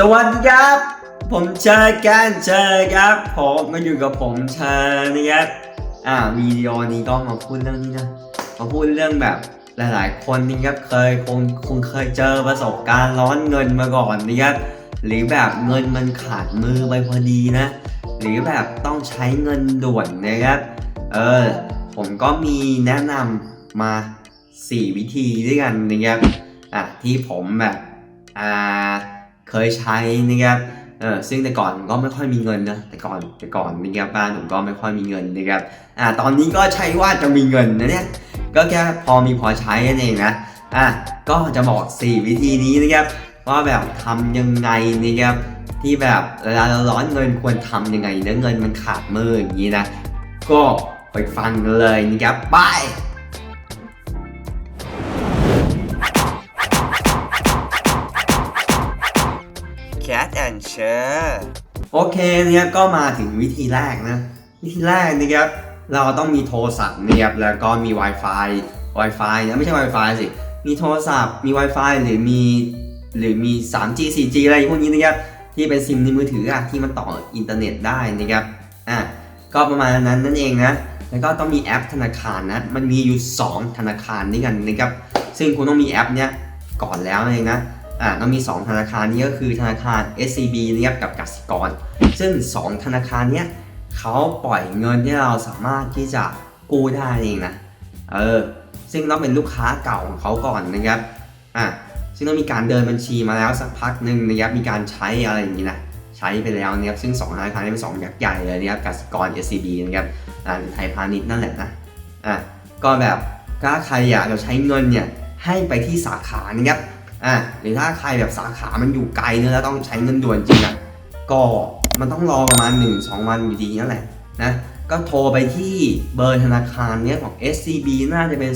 สวัสดีครับ ผมเชอกันเชอครับผมมาอยู่กับผมเชอนะครับอ่าวิดีโอนี้ก็มาพูดเรื่องนี้นะมาพูดเรื่องแบบหลายๆ คนนี่ครับเคยคงคงเคยเจอประสบการณ์ร้อนเงินมาก่อนนะครับหรือแบบเงินมันขาดมือไปพอดีนะ หรือแบบต้องใช้เงินด่วนนะครับเออผมก็มีแนะนำมา 4 วิธีด้วยกันนะครับอะที่ผมแบบอ่า เคยใช้นะครับเออซึ่งแต่ก่อนก็ไม่ค่อยมีเงินนะแต่ก่อนแต่ก่อนนะครับบ้านผมก็ไม่ค่อยมีเงินนะครับอ่าตอนนี้ก็ใช้ว่าจะมีเงินนะเนี่ยก็แค่พอมีพอใช้นั่นเองนะอะก็จะบอก 4 วิธีนี้นะครับว่าแบบทำยังไงนะครับที่แบบเวลาเราร้อนเงินควรทำยังไงเนื้อเงินมันขาดมืออย่างนี้นะ ก็ไปฟังกันเลยนะครับไป Cat and Share โอเคเนี่ยก็มาถึงวิธีแรกนะ วิธีแรกนะครับ เราต้องมีโทรศัพท์นะครับแล้วก็มี Wi-Fi Wi-Fi นะไม่ใช่ Wi-Fi สิ มีโทรศัพท์ มี Wi-Fi หรือมีหรือมี 3G 4G อะไรพวกนี้นะครับ ที่เป็นซิมในมือถืออะที่มันต่ออินเทอร์เน็ตได้นะครับ อะ ก็ประมาณนั้นนั่นเองนะ แล้วก็ต้องมีแอปธนาคารนะ มันมีอยู่ 2 ธนาคารด้วยกันนะครับ ซึ่งคุณต้องมีแอปเนี้ยก่อนแล้วเองนะ อ่าต้องมี 2 ธนาคารนี้ก็คือธนาคาร SCB นะครับกับกสิกร ซึ่ง 2 ธนาคารเนี้ยเขาปล่อยเงินที่เราสามารถที่จะกู้ได้เองนะ เออ ซึ่งต้องเป็นลูกค้าเก่าของเขาก่อนนะครับ อ่าซึ่งต้องมีการเดินบัญชีมาแล้วสักพักหนึ่งนะครับ มีการใช้อะไรอย่างนี้นะ ใช้ไปแล้วนะครับ ซึ่ง2ธนาคารนี้เป็น2ยักษ์ใหญ่เลยนะครับ กสิกร SCB นะครับอ่าไทยพาณิชย์นั่นแหละนะ อะ ก็แบบถ้าใครอยากจะใช้เงินเนี่ย ให้ไปที่สาขานะครับ อะหรือถ้าใครแบบสาขามันอยู่ไกลเนอะแล้วต้องใช้เงินด่วนจริงอะก็มันต้องรอประมาณ 1-2 วันอยู่ดีนั่นแหละนะก็โทรไปที่เบอร์ธนาคารเนี้ยของ SCB น่าจะเป็น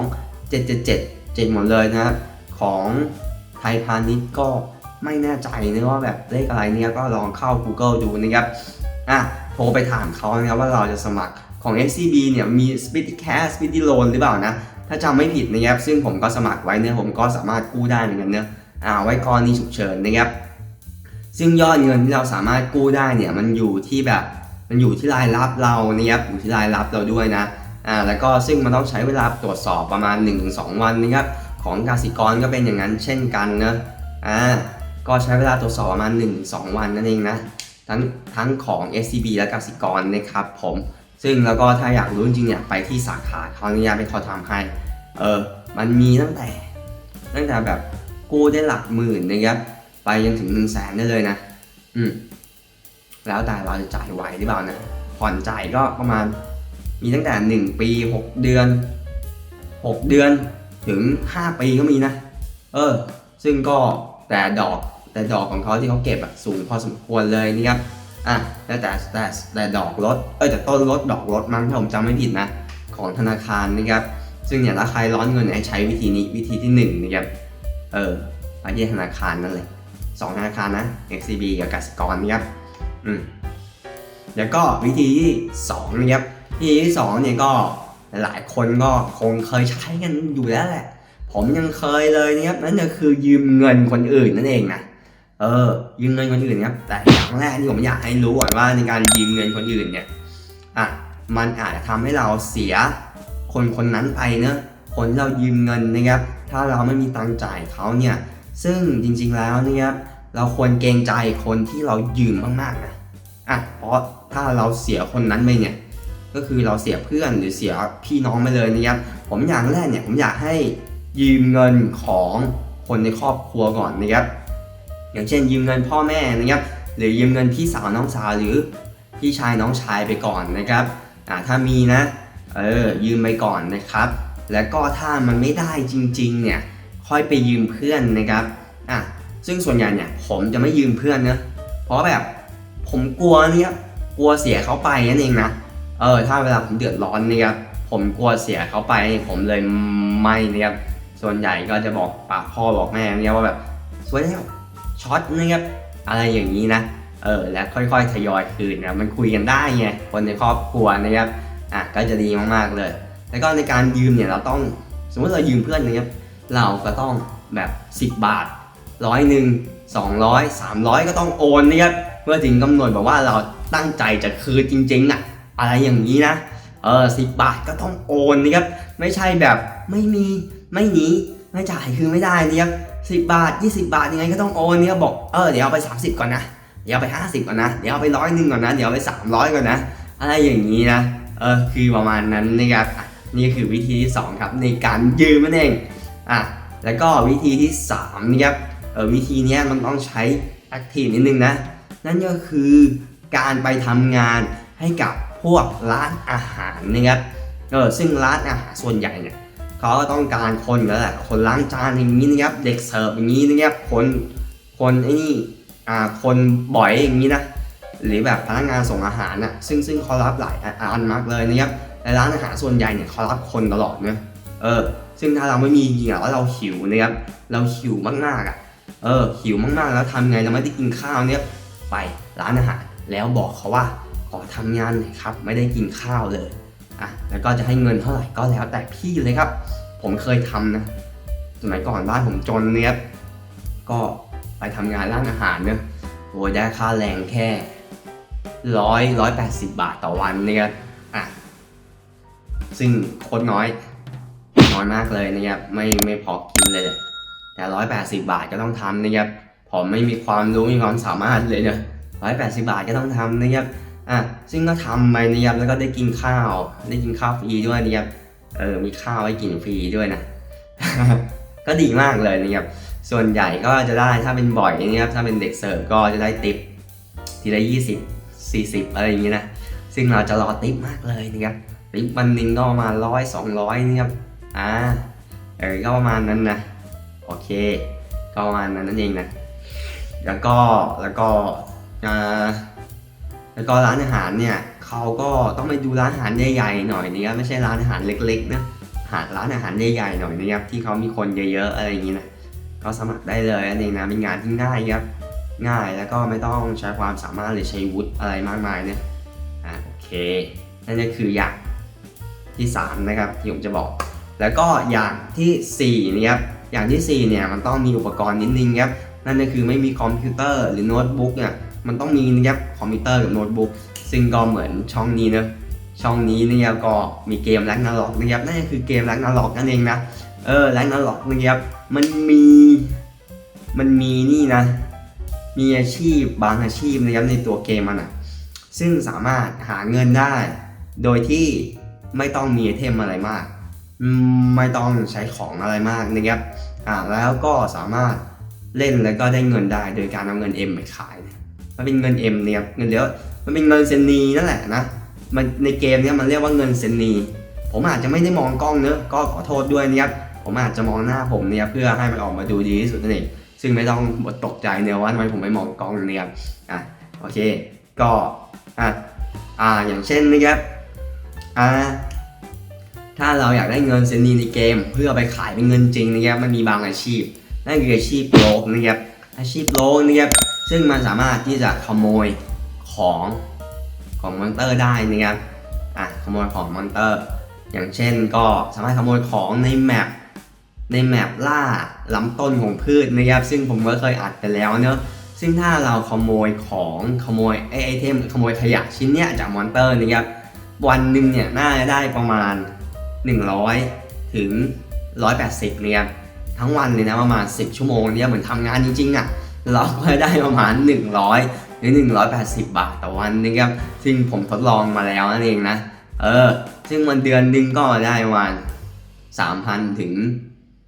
02 777 7 หมดเลยนะครับของไทยพาณิชย์ก็ไม่แน่ใจนะว่าแบบเลขอะไรเนี่ยก็ลองเข้า Google ดูนะครับอะโทรไปถามเขานะครับว่าเราจะสมัครของ SCB เนี่ยมี Speedy Cash Speedy Loan หรือเปล่านะ ถ้าจำไม่ผิดนะครับซึ่งผมก็สมัครไว้เนี่ยผมก็สามารถกู้ได้เหมือนกันเนะอ่าไว้กรณีฉุกเฉินนะครับ ซึ่งยอดเงินที่เราสามารถกู้ได้เนี่ยมันอยู่ที่แบบมันอยู่ที่รายรับเรานะครับอยู่ที่รายรับเราด้วยนะอ่าแล้วก็ซึ่งมันต้องใช้เวลาตรวจสอบประมาณ 1-2 วันนะครับของกสิกรก็เป็นอย่างนั้นเช่นกันเนะอ่าก็ใช้เวลาตรวจสอบประมาณ 1-2 วันนั่นเองนะทั้งทั้งของ SCB และกสิกรนะครับผม ซึ่งแล้วก็ถ้าอยากรู้จริงๆเนี่ยไปที่สาขาเขาเนี่ยไปเขาทำให้ เออมันมีตั้งแต่ ตั้งแต่แบบกู้ได้หลักหมื่นนะครับไปจนถึง1นึ่งแสนได้เลยนะ อืมแล้วแต่เราจะจ่ายไหวหรือเปล่านะผ่อนจ่ายก็ประมาณมีตั้งแต่ 1 ปี 6 เดือน 6 เดือนถึง 5 ปีก็มีนะ เออ ซึ่งก็แต่ดอกแต่ดอกของเขาที่เขาเก็บอะสูงพอสมควรเลยนะครับ อะแล้วแต่แต่แต่ดอกลดเอ้ยแต่ต้นลดดอกลดมั้งถ้าผมจำไม่ผิดนะของธนาคารนะครับ ซึ่งเนี่ยถ้าใครร้อนเงินให้ใช้วิธีนี้วิธีที่หนึ่งนะครับเออไปที่ธนาคารนั่นเลยสองธนาคารนะ XCB กับกสิกรนะครับอืมแล้วก็วิธีที่สองนะครับวิธีที่สองเนี่ยก็หลายคนก็คงเคยใช้กันอยู่แล้วแหละ ผมยังเคยเลยนะครับนั่นก็คือยืมเงินคนอื่นนั่นเองนะ เออยืมเงินคนอื่นครับแต่อย่างแรกที่ผมอยากให้รู้ก่อนว่าในการยืมเงินคนอื่นเนี่ยอะมันอาจจะทำให้เราเสียคนคนนั้นไปเนอะคนที่เรายืมเงินนะครับ ถ้าเราไม่มีตังค์จ่ายเขาเนี่ยซึ่งจริงๆแล้วเนี่ยเราควรเกรงใจคนที่เรายืมมากๆนะอะเพราะถ้าเราเสียคนนั้นไปเนี่ยก็คือเราเสียเพื่อนหรือเสียพี่น้องไปเลยนะครับผมอย่างแรกเนี่ยผมอยากให้ยืมเงินของคนในครอบครัวก่อนนะครับ อย่างเช่นยืมเงินพ่อแม่นะครับหรือยืมเงินพี่สาวน้องสาวหรือพี่ชายน้องชายไปก่อนนะครับอ่าถ้ามีนะเออยืมไปก่อนนะครับ แล้วก็ถ้ามันไม่ได้จริงๆเนี่ยค่อยไปยืมเพื่อนนะครับอะซึ่งส่วนใหญ่เนี่ยผมจะไม่ยืมเพื่อนนะเพราะแบบผมกลัวเนี่ยกลัวเสียเขาไปนั่นเองนะเออถ้าเวลาผมเดือดร้อนเนี่ยผมกลัวเสียเขาไปผมเลยไม่นะครับส่วนใหญ่ก็จะบอกปากพ่อบอกแม่เนี่ยว่าแบบสวยแล้ว ช็อตนะครับอะไรอย่างนี้นะเออและค่อยๆทยอยคืนนะมันคุยกันได้ไงคนในครอบครัวนะครับอะก็จะดีมากๆเลย แล้วก็ในการยืมเนี่ยเราต้องสมมติเรายืมเพื่อนนะครับเราก็ต้องแบบ 10 บาทร้อยหนึ่งสองร้อยสามร้อยก็ต้องโอนนะครับเมื่อถึงกำหนดแบบว่าเราตั้งใจจะคืนจริงๆอะอะไรอย่างนี้นะเออสิบาทก็ต้องโอนนะครับไม่ใช่แบบไม่มีไม่หนีไม่จ่ายคือไม่ได้นะครับ สิบาท 20 บาทยังไงก็ต้องโอนเนี่ยบอกเออเดี๋ยวเอาไป 30 ก่อนนะเดี๋ยวเอาไป 50 ก่อนนะเดี๋ยวเอาไปร้อยหนึ่งก่อนนะเดี๋ยวเอาไป 300 ก่อนนะอะไรอย่างนี้นะเออคือประมาณนั้นนะครับนี่คือวิธีที่ 2 ครับในการยืมนั่นเองอะแล้วก็วิธีที่3นะครับเออวิธีนี้มันต้องใช้แอคทีฟนิดนึงนะนั่นก็คือการไปทำงานให้กับพวกร้านอาหารนะครับเออซึ่งร้านอาหารส่วนใหญ่เนี่ย เขาก็ต้องการคนแล้วแหละคนล้างจานอย่างนี้นะครับ เด็กเสิร์ฟอย่างนี้นะครับคนคนไอ้นี่อ่าคนบ่อยอย่างนี้นะหรือแบบพนักงานส่งอาหารน่ะซึ่งซึ่งเขารับหลายอันมากเลยนะครับในร้านอาหารส่วนใหญ่เนี่ยเขารับคนตลอดเนะเออ ซึ่งถ้าเราไม่มีจริงๆอะแล้วเราหิวนะครับเราหิวมากๆอะเออหิวมากๆแล้วทำไงเราไม่ได้กินข้าวเนี่ยไปร้านอาหารแล้วบอกเขาว่าขอทำงานหน่อยครับ ไม่ได้กินข้าวเลย อะแล้วก็จะให้เงินเท่าไหร่ก็แล้วแต่พี่เลยครับ ผมเคยทำนะสมัยก่อนบ้านผมจนเนี่ยก็ไปทำงานร้านอาหารเนี่ยโอ้ยได้ค่าแรงแค่ร้อยร้อยแปดสิบบาทต่อวันเนี่ยอะซึ่งโคตรน้อย น้อยมากเลยนะครับไม่ไม่พอกินเลย แต่ร้อยแปดสิบาทก็ต้องทำนะครับผมไม่มีความรู้ไม่มีความสามารถเลยเนี่ยร้อยแปดสิบาทก็ต้องทำนะครับ อะซึ่งก็ทำไปนะครับแล้วก็ได้กินข้าว ได้กินข้าวฟรีด้วยนะครับเออมีข้าวให้กินฟรีด้วยนะ ก็ดีมากเลยนะครับส่วนใหญ่ก็จะได้ถ้าเป็นบ่อยนะครับถ้าเป็นเด็กเสิร์ฟก็จะได้ติปทีละยี่สิบสี่สิบอะไรอย่างนี้นะซึ่งเราจะรอติปมากเลยนะครับติปวันหนึงก็ประมาณร้อยสองร้อยนะครับอ่าเออก็ประมาณนั้นนะโอเค ก็ประมาณนั้นนั่นเองนะแล้วก็แล้วก็อ่า แล้วก็ร้านอาหารเนี่ยเขาก็ต้องไปดูร้านอาหารใหญ่ๆหน่อยนะครับไม่ใช่ร้านอาหารเล็กๆนะหาร้านอาหารใหญ่ๆหน่อยนะครับที่เขามีคนเยอะๆอะไรอย่างนี้นะก็สมัครได้เลยนั่นเองนะเป็นงานที่ง่ายครับง่ายแล้วก็ไม่ต้องใช้ความสามารถหรือใช้วุฒิอะไรมากมายเนี่ยอ่าโอเคนั่นก็คืออย่างที่สามนะครับที่ผมจะบอก แล้วก็อย่างที่สี่นะครับอย่างที่4เนี่ยมันต้องมีอุปกรณ์นิดนึงครับนั่นก็คือไม่มีคอมพิวเตอร์หรือโน้ตบุ๊กเนี่ย มันต้องมีนะครับคอมพิวเตอร์กับโน้ตบุ๊กซึ่งก็เหมือนช่องนี้เนอะช่องนี้เนี่ยก็มีเกมแร็กนาล็อกนะครับนั่นก็คือเกมแร็กนาล็อกนั่นเองนะเออแร็กนาล็อกนะครับมันมีมันมีนี่นะ มีอาชีพบางอาชีพนะครับในตัวเกมมันอะซึ่งสามารถหาเงินได้ โดยที่ไม่ต้องมีไอเทมอะไรมาก ไม่ต้องใช้ของอะไรมากนะครับอ่าแล้วก็สามารถเล่นแล้วก็ได้เงินได้โดยการเอาเงิน M ไปขายนี่ย มันเป็นเงิน M เนี่ยเงินเดี๋ยวมันเป็นเงินเซนนีนั่นแหละนะมันในเกมเนี้ยมันเรียกว่าเงินเซนนีผมอาจจะไม่ได้มองกล้องเนอะก็ขอโทษด้วยนะครับผมอาจจะมองหน้าผมเนี่ยเพื่อให้มันออกมาดูดีที่สุดนั่นเองซึ่งไม่ต้องตกใจเนี่ยว่าทำไมผมไม่มองกล้องเนี่ยอะโอเคก็อะอ่าอย่างเช่นนะครับอ่าถ้าเราอยากได้เงินเซนนีในเกม เพื่อไปขายเป็นเงินจริงนะครับมันมีบางอาชีพนั่นคืออาชีพโลกนะครับอาชีพโลกนะครับ ซึ่งมันสามารถที่จะขโมยของของมอนเตอร์ได้นะครับอะขโมยของมอนเตอร์ อย่างเช่นก็สามารถขโมยของในแมปในแมปล่าลำต้นของพืชนะครับซึ่งผมก็เคยอัดไปแล้วเนอะซึ่งถ้าเราขโมยของขโมยไอไอเทมขโมยขยะชิ้นเนี้ยจากมอนเตอร์นะครับวันหนึ่งเนี่ยน่าจะได้ประมาณ 100 ถึง 180เนี่ยทั้งวันเลยนะประมาณ 10 ชั่วโมงเนี่ยเหมือนทำงานจริงๆอะ่ะ เราก็ได้ประมาณ 100 หรือ 180 บาทต่อวันนะครับ ซึ่งผมทดลองมาแล้วนั่นเองนะ เออ ซึ่งมันเดือนหนึงก็ได้ประมาณ3,000 ถึง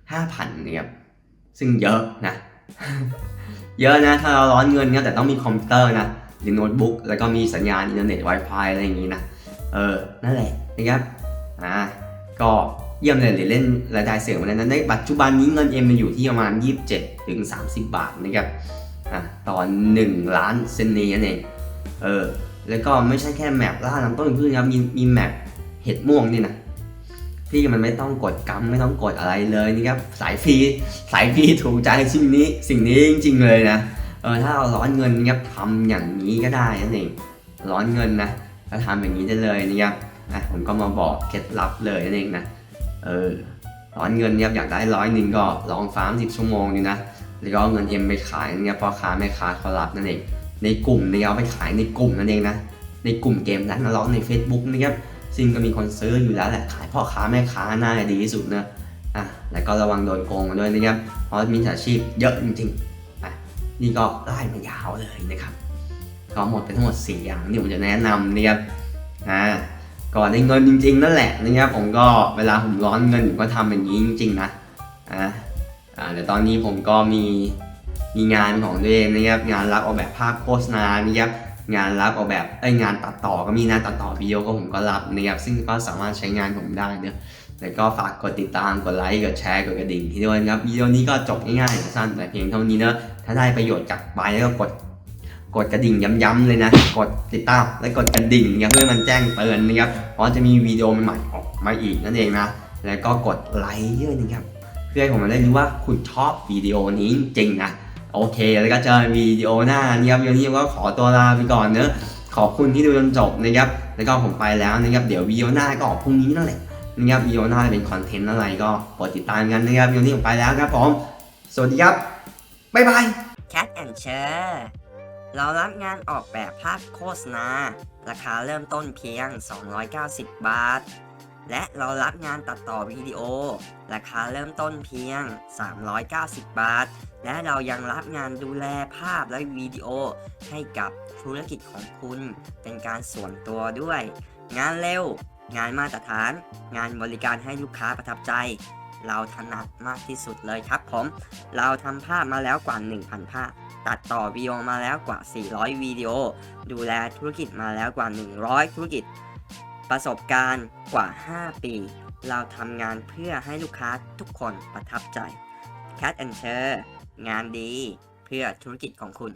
5,000นะครับ ซึ่งเยอะนะ เยอะนะ ถ้าเราร้อนเงินเนี่ยแต่ต้องมีคอมพิวเตอร์นะ หรือโน้ตบุ๊ก แล้วก็มีสัญญาณอินเทอร์เน็ต Wi-Fi อะไรอย่างนี้นะ เออ นั่นแหละนะครับ อ่า ก็ เยี่ยมเลยหรือเล่นรายได้เสริมอะไรนั้นในปัจจุบันนี้เงินเอ็มมันอยู่ที่ประมาณ 27ถึง30 บาทนะครับอะตอน1ล้านเซนนีนั่นเองเออแล้วก็ไม่ใช่แค่แมปล่าน้ำต้นพืชนครับมีมีแมปเห็ดม่วงนี่นะที่มันไม่ต้องกดกัมไม่ต้องกดอะไรเลยนะครับสายฟรีสายฟรีถูกใจสิ่งนี้สิ่งนี้จริงๆเลยนะเออถ้าเราร้อนเงินนะครับทำอย่างนี้ก็ได้นั่นเองร้อนเงินนะก็ทำอย่างนี้ได้เลยนะครับอะผมก็มาบอกเคล็ดลับเลยนั่นเองนะ เออร้อนเงินเนี่ยอยากได้ร้อยหนึ่งก็ลองฟาร์มสิบชั่วโมงดูนะแล้วก็เงินเอ็มไปขายเนี่ยพ่อค้าแม่ค้าเขารับนั่นเองในกลุ่มเนี่ยเอาไปขายในกลุ่มนั่นเองนะในกลุ่มเกมนั้นร้องใน Facebook นะครับซึ่งก็มีคนซื้ออยู่แล้วแหละขายพ่อค้าแม่ค้าน่าจะดีที่สุดนะอะแล้วก็ระวังโดนโกงกันด้วยนะครับเพราะมีมิจฉาชีพเยอะจริงๆอะนี่ก็ไล่มายาวเลยนะครับก็หมดไปทั้งหมด 4 อย่างที่ผมจะแนะนำนะครับอ่า ก่อนได้เงินจริง ๆ นั่นแหละนะครับผมก็เวลาผมร้อนเงินผมก็ทำแบบนี้จริง ๆ นะอ่าอ่าแต่ตอนนี้ผมก็มีมีงานของตัวเองนะครับงานรับออกแบบภาพโฆษณานะครับงานรับออกแบบเอ้งานตัดต่อก็มีงานตัดต่อวิดีโอก็ผมก็รับนะครับซึ่งก็สามารถใช้งานผมได้เนะแล้วก็ฝากกดติดตามกดไลค์กดแชร์กดกระดิ่งที่ด้วยนะครับวิดีโอนี้ก็จบง่ายๆสั้นแต่เพียงเท่านี้นะถ้าได้ประโยชน์จากไปแล้วก็กด กดกระดิ่งย้ำๆเลยนะ กดติดตามและกดกระดิ่งเพื่อมันแจ้งเตือนนะครับเพราะจะมีวิดีโอใหม่ๆออกมาอีกนั่นเองนะแล้วก็กดไลค์เยอะนะครับเพื่อให้ผมได้รู้ว่าคุณชอบวิดีโอนี้จริงนะโอเค แล้วก็เจอวิดีโอหน้านะครับวันนี้ก็ขอตัวลาไปก่อนเนอะขอบคุณที่ดูจนจบนะครับแล้วก็ผมไปแล้วนะครับเดี๋ยววิดีโอหน้าก็ออกพรุ่งนี้นั่นแหละนะครับวิดีโอหน้าจะเป็นคอนเทนต์อะไรก็โปรดติดตามกันนะครับวันนี้ผมไปแล้วครับผมสวัสดีครับบ๊ายบาย Cat and Share เรารับงานออกแบบภาพโฆษณา ราคาเริ่มต้นเพียง 290 บาท และเรารับงานตัดต่อวิดีโอ ราคาเริ่มต้นเพียง 390 บาท และเรายังรับงานดูแลภาพและวิดีโอ ให้กับธุรกิจของคุณ เป็นการส่วนตัวด้วย งานเร็ว งานมาตรฐาน งานบริการให้ลูกค้าประทับใจ เราถนัดมากที่สุดเลยครับผม เราทำภาพมาแล้วกว่า 1,000 ภาพ ตัดต่อวิดีโอมาแล้วกว่า 400 วิดีโอ ดูแลธุรกิจมาแล้วกว่า 100 ธุรกิจ ประสบการณ์กว่า 5 ปี เราทำงานเพื่อให้ลูกค้าทุกคนประทับใจ Cat and Share งานดี เพื่อธุรกิจของคุณ